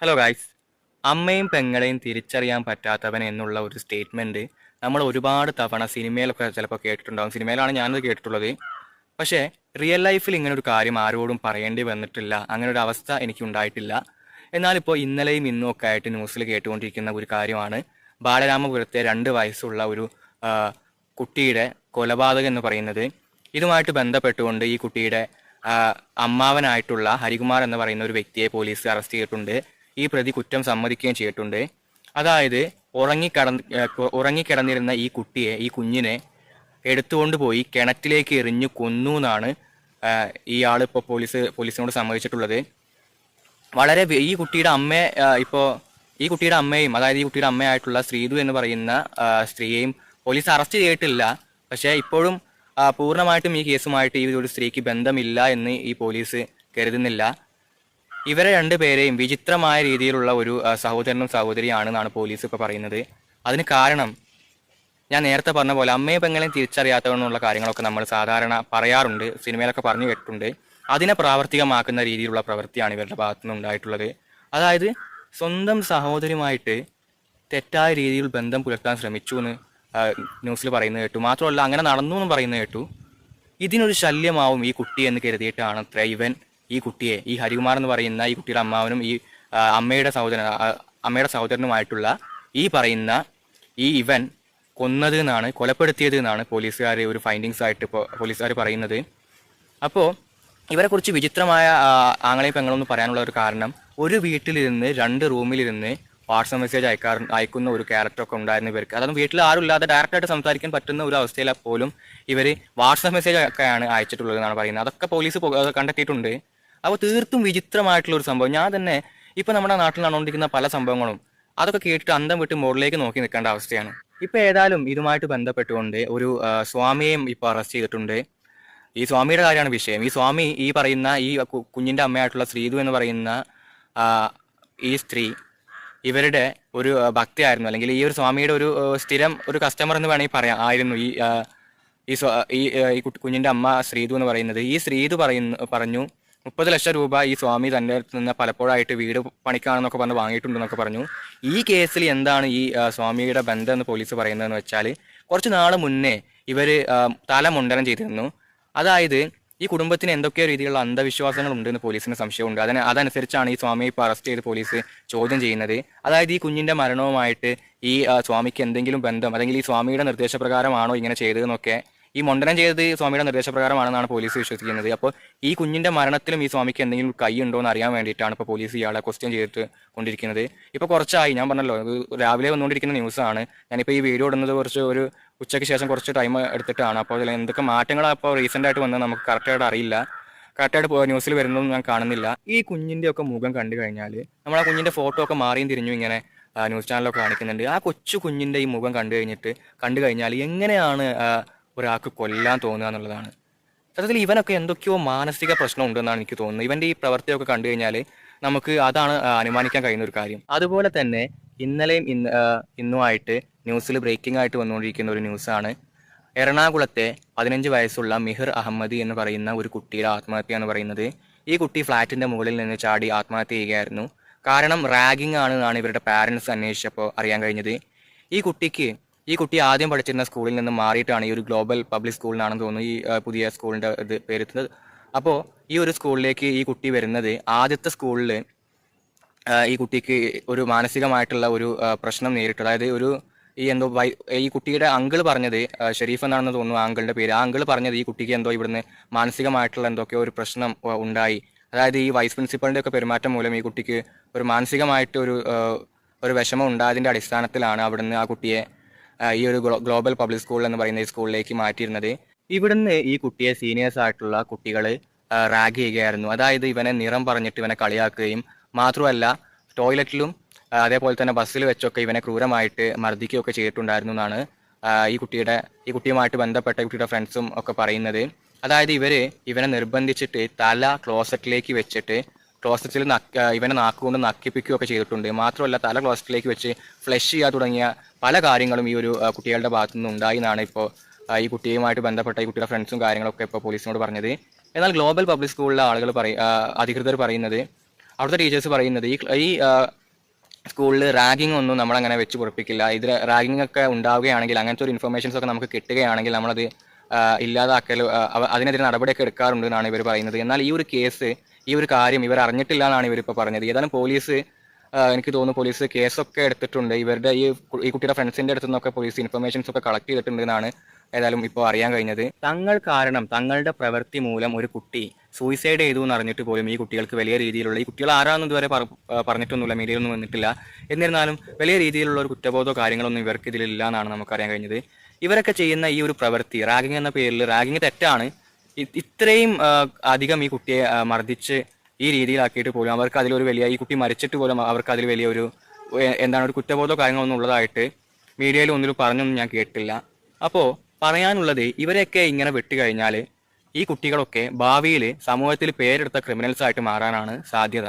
Hello guys അമ്മയും പെങ്ങളെയും തിരിച്ചറിയാൻ പറ്റാത്തവൻ എന്നുള്ള ഒരു സ്റ്റേറ്റ്മെന്റ് നമ്മൾ ഒരുപാട് തവണ സിനിമയിലൊക്കെ ചിലപ്പോൾ കേട്ടിട്ടുണ്ടാകും സിനിമയിലാണ് ഞാനത് കേട്ടിട്ടുള്ളത്. പക്ഷേ റിയൽ ലൈഫിൽ ഇങ്ങനെ ഒരു കാര്യം ആരോടും പറയേണ്ടി വന്നിട്ടില്ല. അങ്ങനെ ഒരു അവസ്ഥ എനിക്ക് ഉണ്ടായിട്ടില്ല. എന്നാലിപ്പോൾ ഇന്നലെയും ഇന്നും ഒക്കെ ആയിട്ട് ന്യൂസിൽ കേട്ടുകൊണ്ടിരിക്കുന്ന ഒരു കാര്യമാണ്. ബാലരാമപുരത്തെ രണ്ട് വയസ്സുള്ള ഒരു കുട്ടിയുടെ കൊലപാതകം എന്ന് പറയുന്നത്. ഇതുമായിട്ട് ബന്ധപ്പെട്ടുകൊണ്ട് ഈ കുട്ടിയുടെ അമ്മാവനായിട്ടുള്ള ഹരികുമാർ എന്ന് പറയുന്ന ഒരു വ്യക്തിയെ പോലീസ് അറസ്റ്റ് ചെയ്തിട്ടുണ്ട്. ഈ പ്രതി കുറ്റം സമ്മതിക്കുകയും ചെയ്തിട്ടുണ്ട്. അതായത് ഉറങ്ങിക്കടന്ന് ഉറങ്ങിക്കിടന്നിരുന്ന ഈ കുട്ടിയെ ഈ കുഞ്ഞിനെ എടുത്തുകൊണ്ട് പോയി കിണറ്റിലേക്ക് എറിഞ്ഞു കൊന്നു എന്നാണ് ഇയാൾ ഇപ്പോൾ പോലീസ് പോലീസിനോട് സമ്മതിച്ചിട്ടുള്ളത്. വളരെ ഈ കുട്ടിയുടെ അമ്മ ഇപ്പോൾ ഇപ്പോ ഈ കുട്ടിയുടെ അമ്മയും അതായത് ഈ കുട്ടിയുടെ അമ്മയായിട്ടുള്ള ശ്രീതു എന്ന് പറയുന്ന സ്ത്രീയെയും പോലീസ് അറസ്റ്റ് ചെയ്തിട്ടില്ല. പക്ഷേ ഇപ്പോഴും പൂർണമായിട്ടും ഈ കേസുമായിട്ട് ഈ ഒരു സ്ത്രീക്ക് ബന്ധമില്ല എന്ന് ഈ പോലീസ് കരുതുന്നില്ല. ഇവരെ രണ്ടുപേരെയും വിചിത്രമായ രീതിയിലുള്ള ഒരു സഹോദരനും സഹോദരിയാണെന്നാണ് പോലീസ് ഇപ്പോൾ പറയുന്നത്. അതിന് കാരണം ഞാൻ നേരത്തെ പറഞ്ഞ പോലെ അമ്മയെ പെങ്ങളെയും തിരിച്ചറിയാത്തവെന്നുള്ള കാര്യങ്ങളൊക്കെ നമ്മൾ സാധാരണ പറയാറുണ്ട് സിനിമയിലൊക്കെ പറഞ്ഞു കേട്ടിട്ടുണ്ട്. അതിനെ പ്രാവർത്തികമാക്കുന്ന രീതിയിലുള്ള പ്രവൃത്തിയാണ് ഇവരുടെ ഭാഗത്തു നിന്ന് ഉണ്ടായിട്ടുള്ളത്. അതായത് സ്വന്തം സഹോദരിയുമായിട്ട് തെറ്റായ രീതിയിൽ ബന്ധം പുലർത്താൻ ശ്രമിച്ചു എന്ന് ന്യൂസിൽ പറയുന്നത് കേട്ടു. മാത്രമല്ല അങ്ങനെ നടന്നു എന്ന് പറയുന്നത് കേട്ടു. ഇതിനൊരു ശല്യമാവും ഈ കുട്ടി എന്ന് കരുതിയിട്ടാണ് അത്ര ഇവൻ ഈ കുട്ടിയെ ഈ ഹരികുമാർ എന്ന് പറയുന്ന ഈ കുട്ടിയുടെ അമ്മാവനും ഈ അമ്മയുടെ സഹോദരൻ അമ്മയുടെ സഹോദരനുമായിട്ടുള്ള ഈ പറയുന്ന ഈ ഇവൻ കൊന്നത് എന്നാണ് കൊലപ്പെടുത്തിയത് എന്നാണ് പോലീസുകാർ ഒരു ഫൈൻഡിങ്സ് ആയിട്ട് പോലീസുകാർ പറയുന്നത്. അപ്പോൾ ഇവരെ കുറിച്ച് വിചിത്രമായ ആങ്ങളെയും പെങ്ങളൊന്നും പറയാനുള്ള ഒരു കാരണം ഒരു വീട്ടിലിരുന്ന് രണ്ട് റൂമിലിരുന്ന് വാട്സപ്പ് മെസ്സേജ് അയക്കാറ് അയക്കുന്ന ഒരു ക്യാരക്ടറൊക്കെ ഉണ്ടായിരുന്നു ഇവർക്ക്. അതൊന്നും വീട്ടിൽ ആരും ഇല്ലാതെ ഡയറക്റ്റായിട്ട് സംസാരിക്കാൻ പറ്റുന്ന ഒരു അവസ്ഥയിലെ പോലും ഇവർ വാട്സപ്പ് മെസ്സേജ് ഒക്കെയാണ് അയച്ചിട്ടുള്ളത് എന്നാണ് പറയുന്നത്. അതൊക്കെ പോലീസ് കണ്ടെത്തിയിട്ടുണ്ട്. അപ്പോൾ തീർത്തും വിചിത്രമായിട്ടുള്ള ഒരു സംഭവം. ഞാൻ തന്നെ ഇപ്പം നമ്മുടെ നാട്ടിൽ നടന്നുകൊണ്ടിരിക്കുന്ന പല സംഭവങ്ങളും അതൊക്കെ കേട്ടിട്ട് അന്തം വിട്ട് മുകളിലേക്ക് നോക്കി നിൽക്കേണ്ട അവസ്ഥയാണ്. ഇപ്പൊ ഏതായാലും ഇതുമായിട്ട് ബന്ധപ്പെട്ടുകൊണ്ട് ഒരു സ്വാമിയെയും ഇപ്പോൾ അറസ്റ്റ് ചെയ്തിട്ടുണ്ട്. ഈ സ്വാമിയുടെ കാര്യമാണ് വിഷയം. ഈ സ്വാമി ഈ പറയുന്ന ഈ കുഞ്ഞിന്റെ അമ്മയായിട്ടുള്ള ശ്രീതു എന്ന് പറയുന്ന ഈ സ്ത്രീ ഇവരുടെ ഒരു ഭക്തിയായിരുന്നു. അല്ലെങ്കിൽ ഈ ഒരു സ്വാമിയുടെ ഒരു സ്ഥിരം ഒരു കസ്റ്റമർ എന്ന് വേണമെങ്കിൽ പറയാം. ആയിരുന്നു ഈ ഈ ഈ കുഞ്ഞിന്റെ അമ്മ ശ്രീതു എന്ന് പറയുന്നത്. ഈ ശ്രീതു പറയുന്നു പറഞ്ഞു മുപ്പത് ലക്ഷം രൂപ ഈ സ്വാമി തന്റെ അടുത്ത് നിന്ന് പലപ്പോഴായിട്ട് വീട് പണിക്കാണെന്നൊക്കെ പറഞ്ഞ് വാങ്ങിയിട്ടുണ്ടെന്നൊക്കെ പറഞ്ഞു. ഈ കേസിൽ എന്താണ് ഈ സ്വാമിയുടെ ബന്ധം എന്ന് പോലീസ് പറയുന്നതെന്ന് വെച്ചാൽ കുറച്ച് നാൾ മുന്നേ ഇവർ തല മുണ്ടനം ചെയ്തിരുന്നു. അതായത് ഈ കുടുംബത്തിന് എന്തൊക്കെയോ രീതിയിലുള്ള അന്ധവിശ്വാസങ്ങൾ ഉണ്ടെന്ന് പോലീസിന് സംശയമുണ്ട്. അതിന് അതനുസരിച്ചാണ് ഈ സ്വാമിയെ ഇപ്പോൾ അറസ്റ്റ് ചെയ്ത് പോലീസ് ചോദ്യം ചെയ്യുന്നത്. അതായത് ഈ കുഞ്ഞിന്റെ മരണവുമായിട്ട് ഈ സ്വാമിക്ക് എന്തെങ്കിലും ബന്ധം അല്ലെങ്കിൽ ഈ സ്വാമിയുടെ നിർദ്ദേശപ്രകാരമാണോ ഇങ്ങനെ ചെയ്തതെന്നൊക്കെ ഈ മൊണ്ടനം ചെയ്തത് സ്വാമിയുടെ നിർദ്ദേശപ്രകാരമാണെന്നാണ് പോലീസ് വിശ്വസിക്കുന്നത്. അപ്പോൾ ഈ കുഞ്ഞിന്റെ മരണത്തിലും ഈ സ്വാമിക്ക് എന്തെങ്കിലും കൈ ഉണ്ടോ എന്ന് അറിയാൻ വേണ്ടിയിട്ടാണ് ഇപ്പോൾ പോലീസ് ഇയാളെ ക്വസ്റ്റ്യൻ ചെയ്തിട്ട് കൊണ്ടിരിക്കുന്നത്. ഇപ്പോൾ കുറച്ചായി. ഞാൻ പറഞ്ഞല്ലോ രാവിലെ വന്നുകൊണ്ടിരിക്കുന്ന ന്യൂസാണ്. ഞാനിപ്പോൾ ഈ വീഡിയോ ഇടുന്നത് കുറച്ച് ഒരു ഉച്ചയ്ക്ക് ശേഷം കുറച്ച് ടൈം എടുത്തിട്ടാണ്. അപ്പോൾ അതിൽ എന്തൊക്കെ മാറ്റങ്ങളാണ് അപ്പോൾ റീസെന്റ് ആയിട്ട് വന്നത് നമുക്ക് കറക്റ്റായിട്ട് അറിയില്ല. കറക്റ്റായിട്ട് ന്യൂസിൽ വരുന്നതൊന്നും ഞാൻ കാണുന്നില്ല. ഈ കുഞ്ഞിന്റെ ഒക്കെ മുഖം കണ്ടു കഴിഞ്ഞാൽ നമ്മൾ ആ കുഞ്ഞിന്റെ ഫോട്ടോ ഒക്കെ മാറിയും തിരിഞ്ഞു ഇങ്ങനെ ന്യൂസ് ചാനലൊക്കെ കാണിക്കുന്നുണ്ട്. ആ കൊച്ചു കുഞ്ഞിന്റെ ഈ മുഖം കണ്ടു കഴിഞ്ഞിട്ട് കണ്ടു കഴിഞ്ഞാൽ എങ്ങനെയാണ് ഒരാൾക്ക് കൊല്ലാൻ തോന്നുക എന്നുള്ളതാണ്. സത്യത്തിൽ ഇവനൊക്കെ എന്തൊക്കെയോ മാനസിക പ്രശ്നം ഉണ്ടെന്നാണ് എനിക്ക് തോന്നുന്നത്. ഇവന്റെ ഈ പ്രവൃത്തിയൊക്കെ കണ്ടു കഴിഞ്ഞാൽ നമുക്ക് അതാണ് അനുമാനിക്കാൻ കഴിയുന്ന ഒരു കാര്യം. അതുപോലെ തന്നെ ഇന്നലെയും ഇന്ന് ഇന്നുമായിട്ട് ന്യൂസിൽ ബ്രേക്കിംഗ് ആയിട്ട് വന്നുകൊണ്ടിരിക്കുന്ന ഒരു ന്യൂസാണ്. എറണാകുളത്തെ പതിനഞ്ച് വയസ്സുള്ള മിഹിർ അഹമ്മദി എന്ന് പറയുന്ന ഒരു കുട്ടിയുടെ ആത്മഹത്യ എന്ന് പറയുന്നത്. ഈ കുട്ടി ഫ്ലാറ്റിന്റെ മുകളിൽ നിന്ന് ചാടി ആത്മഹത്യ ചെയ്യുകയായിരുന്നു. കാരണം റാഗിംഗ് ആണ് എന്നാണ് ഇവരുടെ പാരൻസ് അന്വേഷിച്ചപ്പോൾ അറിയാൻ കഴിഞ്ഞത്. ഈ കുട്ടിക്ക് ഈ കുട്ടി ആദ്യം പഠിച്ചിരുന്ന സ്കൂളിൽ നിന്ന് മാറിയിട്ടാണ് ഈ ഒരു ഗ്ലോബൽ പബ്ലിക് സ്കൂളിനാണെന്ന് തോന്നുന്നു ഈ പുതിയ സ്കൂളിന്റെ ഇത് പേരുത്തുന്നത്. അപ്പോൾ ഈ ഒരു സ്കൂളിലേക്ക് ഈ കുട്ടി വരുന്നത് ആദ്യത്തെ സ്കൂളിൽ ഈ കുട്ടിക്ക് ഒരു മാനസികമായിട്ടുള്ള ഒരു പ്രശ്നം നേരിട്ടു അതായത് ഒരു ഈ എന്തോ ഈ കുട്ടിയുടെ അങ്കിൾ പറഞ്ഞത് ഷെരീഫ് എന്നാണെന്ന് തോന്നുന്നു ആ അങ്കിളിന്റെ പേര്. ആ അങ്കിൾ പറഞ്ഞത് ഈ കുട്ടിക്ക് എന്തോ ഇവിടുന്ന് മാനസികമായിട്ടുള്ള എന്തൊക്കെയോ ഒരു പ്രശ്നം ഉണ്ടായി. അതായത് ഈ വൈസ് പ്രിൻസിപ്പളിന്റെ ഒക്കെ പെരുമാറ്റം മൂലം ഈ കുട്ടിക്ക് ഒരു മാനസികമായിട്ട് ഒരു ഒരു വിഷമം ഉണ്ടായതിന്റെ അടിസ്ഥാനത്തിലാണ് അവിടുന്ന് ആ കുട്ടിയെ ഈ ഒരു ഗ്ലോബൽ പബ്ലിക് സ്കൂൾ എന്ന് പറയുന്ന ഈ സ്കൂളിലേക്ക് മാറ്റിയിരുന്നത്. ഇവിടുന്ന് ഈ കുട്ടിയെ സീനിയേഴ്സ് ആയിട്ടുള്ള കുട്ടികൾ റാഗ് ചെയ്യുകയായിരുന്നു. അതായത് ഇവനെ നിറം പറഞ്ഞിട്ട് ഇവനെ കളിയാക്കുകയും മാത്രമല്ല ടോയ്ലറ്റിലും അതേപോലെ തന്നെ ബസ്സിൽ വെച്ചൊക്കെ ഇവനെ ക്രൂരമായിട്ട് മർദ്ദിക്കുകയൊക്കെ ചെയ്തിട്ടുണ്ടായിരുന്നു എന്നാണ് ഈ കുട്ടിയുടെ ഈ കുട്ടിയുമായിട്ട് ബന്ധപ്പെട്ട കുട്ടിയുടെ ഫ്രണ്ട്സും ഒക്കെ പറയുന്നത്. അതായത് ഇവർ ഇവനെ നിർബന്ധിച്ചിട്ട് തല ക്ലോസറ്റിലേക്ക് വെച്ചിട്ട് ക്ലോസറ്റിൽ നക്ക ഇവനെ നാക്കുകൊണ്ട് നക്കിപ്പിക്കുകയൊക്കെ ചെയ്തിട്ടുണ്ട്. മാത്രമല്ല തല ക്ലോസറ്റിലേക്ക് വെച്ച് ഫ്ലഷ് ചെയ്യുക തുടങ്ങിയ പല കാര്യങ്ങളും ഈ ഒരു കുട്ടികളുടെ ഭാഗത്തു നിന്ന് ഉണ്ടായി എന്നാണ് ഇപ്പോൾ ഈ കുട്ടിയുമായിട്ട് ബന്ധപ്പെട്ട ഈ കുട്ടിയുടെ ഫ്രണ്ട്സും കാര്യങ്ങളൊക്കെ ഇപ്പോൾ പോലീസിനോട് പറഞ്ഞത്. എന്നാൽ ഗ്ലോബൽ പബ്ലിക് സ്കൂളിലെ ആളുകൾ പറയ അധികൃതർ പറയുന്നത് അവിടുത്തെ ടീച്ചേഴ്സ് പറയുന്നത് ഈ ഈ സ്കൂളിൽ റാഗിംഗ് ഒന്നും നമ്മളങ്ങനെ വെച്ച് പൊറപ്പിക്കില്ല. ഇത് റാഗിംഗ് ഒക്കെ ഉണ്ടാവുകയാണെങ്കിൽ അങ്ങനത്തെ ഒരു ഇൻഫർമേഷൻസ് ഒക്കെ നമുക്ക് കിട്ടുകയാണെങ്കിൽ നമ്മളത് ഇല്ലാതാക്കൽ അതിനെതിരെ നടപടിയൊക്കെ എടുക്കാറുണ്ട് എന്നാണ് ഇവർ പറയുന്നത്. എന്നാൽ ഈ ഒരു കേസ് ഈ ഒരു കാര്യം ഇവർ അറിഞ്ഞിട്ടില്ല എന്നാണ് ഇവരിപ്പോൾ പറഞ്ഞത്. ഏതായാലും പോലീസ് എനിക്ക് തോന്നുന്നു പോലീസ് കേസൊക്കെ എടുത്തിട്ടുണ്ട്. ഇവരുടെ ഈ ഈ കുട്ടിയുടെ ഫ്രണ്ട്സിന്റെ അടുത്ത് നിന്നൊക്കെ പോലീസ് ഇൻഫർമേഷൻസ് ഒക്കെ കളക്ട് ചെയ്തിട്ടുണ്ട് എന്നാണ് ഏതായാലും ഇപ്പോൾ അറിയാൻ കഴിഞ്ഞത്. തങ്ങൾ കാരണം തങ്ങളുടെ പ്രവൃത്തി മൂലം ഒരു കുട്ടി സൂയിസൈഡ് ചെയ്തു എന്ന് അറിഞ്ഞിട്ട് പോലും ഈ കുട്ടികൾക്ക് വലിയ രീതിയിലുള്ള ഈ കുട്ടികൾ ആരാണെന്ന് ഇതുവരെ പറഞ്ഞിട്ടൊന്നുമില്ല മീഡിയയിലൊന്നും വന്നിട്ടില്ല. എന്നിരുന്നാലും വലിയ രീതിയിലുള്ള ഒരു കുറ്റബോധമോ കാര്യങ്ങളൊന്നും ഇവർക്ക് ഇതിലില്ല എന്നാണ് നമുക്കറിയാൻ കഴിഞ്ഞത്. ഇവരൊക്കെ ചെയ്യുന്ന ഈ ഒരു പ്രവൃത്തി റാഗിങ് എന്ന പേരിൽ റാഗിങ് തെറ്റാണ്. ഇത്രയും അധികം ഈ കുട്ടിയെ മർദ്ദിച്ച് ഈ രീതിയിലാക്കിയിട്ട് പോലും അവർക്ക് അതിലൊരു വലിയ ഈ കുട്ടി മരിച്ചിട്ട് പോലും അവർക്ക് അതിൽ വലിയൊരു എന്താണ് ഒരു കുറ്റബോധമോ കാര്യങ്ങളൊന്നും ഉള്ളതായിട്ട് മീഡിയയിൽ ഒന്നിലും പറഞ്ഞൊന്നും ഞാൻ കേട്ടില്ല. അപ്പോൾ പറയാനുള്ളത് ഇവരെയൊക്കെ ഇങ്ങനെ വിട്ടുകഴിഞ്ഞാൽ ഈ കുട്ടികളൊക്കെ ഭാവിയിൽ സമൂഹത്തിൽ പേരെടുത്ത ക്രിമിനൽസ് ആയിട്ട് മാറാനാണ് സാധ്യത.